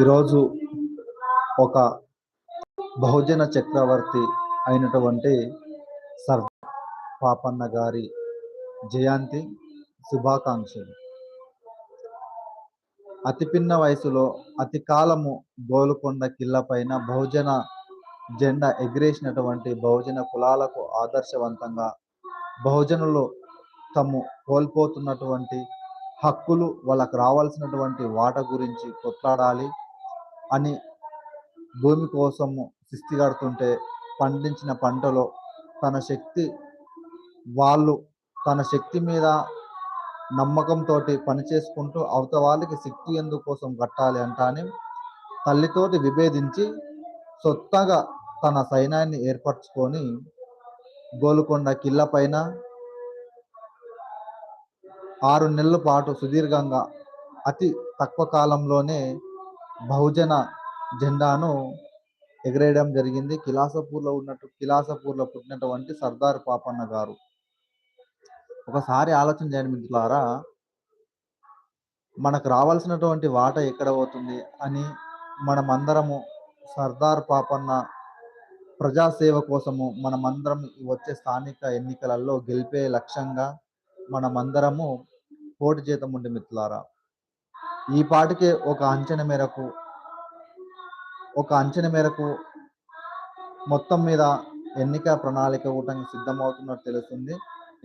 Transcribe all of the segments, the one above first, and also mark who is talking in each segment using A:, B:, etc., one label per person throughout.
A: ఈరోజు ఒక బహుజన చక్రవర్తి అయినటువంటి సర్ పాపన్న గారి జయంతి శుభాకాంక్షలు. అతి పిన్న వయసులో అతి కాలము గోలుకొండ కిల్లపైన బహుజన జెండా ఎగిరేసినటువంటి బహుజన కులాలకు ఆదర్శవంతంగా బహుజనులు తము కోల్పోతున్నటువంటి హక్కులు వాళ్ళకు రావాల్సినటువంటి వాట గురించి కొట్లాడాలి అని భూమి కోసము సిస్తిగడుతుంటే పండించిన పంటలో తన శక్తి వాళ్ళు తన శక్తి మీద నమ్మకంతో పని చేసుకుంటూ అవత వాళ్ళకి శక్తి ఎందుకోసం కట్టాలి అంటాని తల్లితోటి విభేదించి సొత్తగా తన సైన్యాన్ని ఏర్పరచుకొని గోలుకొండ కిల్ల పైన ఆరు నెలల పాటు సుదీర్ఘంగా అతి తక్కువ కాలంలోనే బహుజన జెండాను ఎగరేయడం జరిగింది. కిలాసపూర్లో ఉన్నట్టు కిలాసపూర్లో పుట్టినటువంటి సర్దార్ పాపన్న గారు. ఒకసారి ఆలోచన చేయండి మిత్రులారా మనకు రావాల్సినటువంటి వాట ఎక్కడ పోతుంది అని మనమందరము సర్దార్ పాపన్న ప్రజాసేవ కోసము మనమందరం వచ్చే స్థానిక ఎన్నికలలో గెలిపే లక్ష్యంగా మనమందరము పోటీ చేతం ఉండి మిత్రులారా ఈ పాటికే ఒక అంచనా మేరకు ఒక అంచనా మేరకు మొత్తం మీద ఎన్నిక ప్రణాళిక కూడా సిద్ధమవుతున్నట్టు తెలుస్తుంది.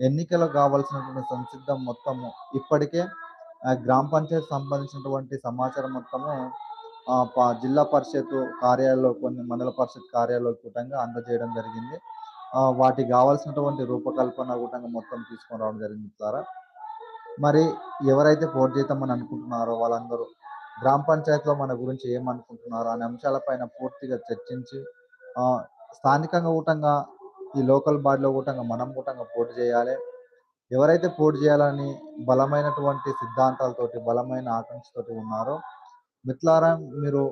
A: ఎన్నికలకు కావాల్సినటువంటి సంసిద్ధం మొత్తము ఇప్పటికే గ్రామ పంచాయతీ సంబంధించినటువంటి సమాచారం మొత్తము జిల్లా పరిషత్ కార్యాలయంలో కొన్ని మండల పరిషత్ కార్యాలయ కూటంగా అందజేయడం జరిగింది. వాటికి కావాల్సినటువంటి రూపకల్పన కూటంగా మొత్తం తీసుకొని రావడం జరిగింది ద్వారా. మరి ఎవరైతే పోటీ చేద్దామని అనుకుంటున్నారో వాళ్ళందరూ గ్రామ పంచాయతీలో మన గురించి ఏమనుకుంటున్నారో అనే అంశాలపైన పూర్తిగా చర్చించి స్థానికంగా కూటంగా ఈ లోకల్ బాడీలో కూటంగా మనం కూటంగా పోటీ చేయాలి. ఎవరైతే పోటీ చేయాలని బలమైనటువంటి సిద్ధాంతాలతోటి బలమైన ఆకాంక్షతోటి ఉన్నారో మిత్లారా మీరు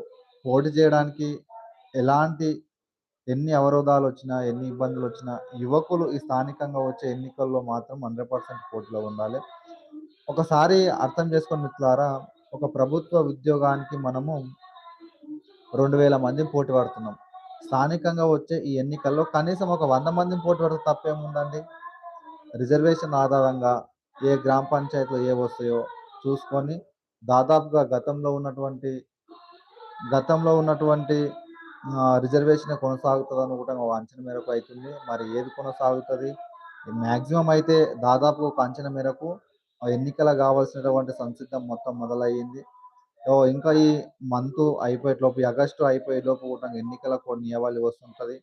A: పోటీ చేయడానికి ఎలాంటి ఎన్ని అవరోధాలు వచ్చినా ఎన్ని ఇబ్బందులు వచ్చినా యువకులు ఈ స్థానికంగా వచ్చే ఎన్నికల్లో మాత్రం హండ్రెడ్ పర్సెంట్ పోటీలో ఉండాలి. ఒకసారి అర్థం చేసుకుని మిత్రులారా ఒక ప్రభుత్వ ఉద్యోగానికి మనము రెండు వేల మంది పోటీ పడుతున్నాం. స్థానికంగా వచ్చే ఈ ఎన్నికల్లో కనీసం ఒక వంద మందిని పోటీ పడితే తప్పేముందండి? రిజర్వేషన్ ఆధారంగా ఏ గ్రామ పంచాయతీలో ఏ వస్తాయో చూసుకొని దాదాపుగా గతంలో ఉన్నటువంటి గతంలో ఉన్నటువంటి రిజర్వేషన్ కొనసాగుతుంది కూడా ఒక అంచనా మేరకు అవుతుంది మరి ఏది కొనసాగుతుంది? మ్యాక్సిమం అయితే దాదాపు ఒక అంచనా మేరకు ఎన్నికల కావాల్సినటువంటి సంసిద్ధం మొత్తం మొదలయ్యింది. ఇంకా ఈ మంత్ అయిపోయేలోపు ఆగస్టు అయిపోయేలోపు కూడా ఎన్నికల కోడ్ నియమాలు వస్తుంటుంది.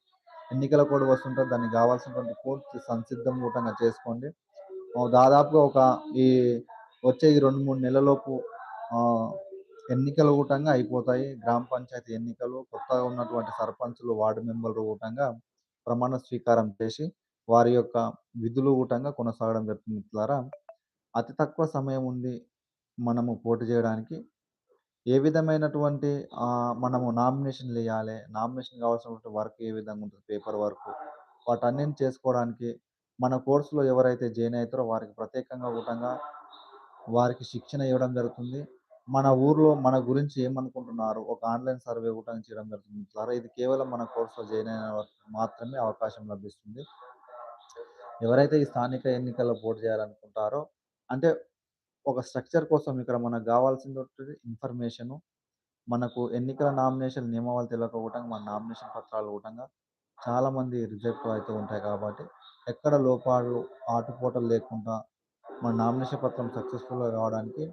A: ఎన్నికల కోడ్ వస్తుంటుంది దానికి కావాల్సినటువంటి పూర్తి సంసిద్ధం కూడా చేసుకోండి. దాదాపుగా ఒక ఈ వచ్చే ఈ రెండు మూడు నెలలలోపు ఎన్నికలు కూటంగా అయిపోతాయి. గ్రామ పంచాయతీ ఎన్నికలు కొత్తగా ఉన్నటువంటి సర్పంచులు వార్డు మెంబర్లు కూటంగా ప్రమాణ స్వీకారం చేసి వారి యొక్క విధులు కూటంగా కొనసాగడం జరుగుతుంది. ద్వారా అతి తక్కువ సమయం ఉంది మనము పోటీ చేయడానికి ఏ విధమైనటువంటి మనము నామినేషన్లు వేయాలి నామినేషన్ కావాల్సినటువంటి వర్క్ ఏ విధంగా ఉంటుంది పేపర్ వర్క్ వాటన్నిటిని చేసుకోవడానికి మన కోర్సులో ఎవరైతే జాయిన్ అవుతారో వారికి ప్రత్యేకంగా కూటంగా వారికి శిక్షణ ఇవ్వడం జరుగుతుంది. మన ఊర్లో మన గురించి ఏమనుకుంటున్నారు? ఒక ఆన్లైన్ సర్వే కూడా చేయడం జరుగుతుంది. సార్ ఇది కేవలం మన కోర్సులో జాయిన్ అయిన మాత్రమే అవకాశం లభిస్తుంది. ఎవరైతే ఈ స్థానిక ఎన్నికల్లో పోటీ చేయాలనుకుంటారో అంటే ఒక స్ట్రక్చర్ కోసం ఇక్కడ మనకు కావాల్సింది ఇన్ఫర్మేషను మనకు ఎన్నికల నామినేషన్ నియమావళి తెలియకపోవటం మన నామినేషన్ పత్రాలు కూడా చాలామంది రిజెక్ట్ అయితే ఉంటాయి కాబట్టి ఎక్కడ లోపాలు ఆటుపోటలు లేకుండా మన నామినేషన్ పత్రం సక్సెస్ఫుల్గా కావడానికి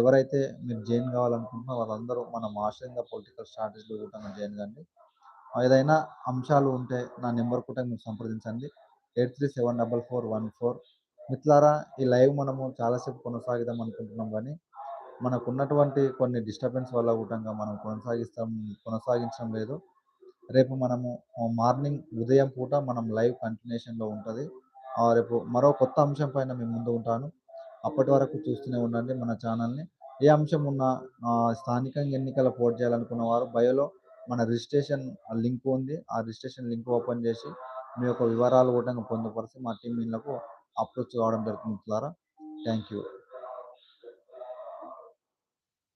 A: ఎవరైతే మీరు జాయిన్ కావాలనుకుంటున్నారో వాళ్ళందరూ మన మాస్టర్ పొలిటికల్ స్ట్రాటజీలు కూడా జాయిన్ కండి. ఏదైనా అంశాలు ఉంటే నా నెంబర్ కూడా మీరు సంప్రదించండి. Eight three seven double four one four. మిత్రులారా ఈ లైవ్ మనము చాలాసేపు కొనసాగిద్దాం అనుకుంటున్నాం కానీ మనకు ఉన్నటువంటి కొన్ని డిస్టర్బెన్స్ వల్ల కూడా మనం కొనసాగిస్తాం కొనసాగించడం లేదు. రేపు మనము మార్నింగ్ ఉదయం పూట మనం లైవ్ కంటిన్యూషన్లో ఉంటుంది. రేపు మరో కొత్త అంశం పైన మేము ముందు ఉంటాను. అప్పటి వరకు చూస్తూనే ఉండండి మన ఛానల్ని. ఏ అంశం ఉన్నా స్థానికంగా ఎన్నికల పోటీ చేయాలనుకున్న వారు బయోలో మన రిజిస్ట్రేషన్ లింక్ ఉంది. ఆ రిజిస్ట్రేషన్ లింక్ ఓపెన్ చేసి మీ యొక్క వివరాలు కూడా పొందుపరిచి మా టీం వీళ్ళకు అప్రోచ్ కావడం జరుగుతుంది ద్వారా. Thank you.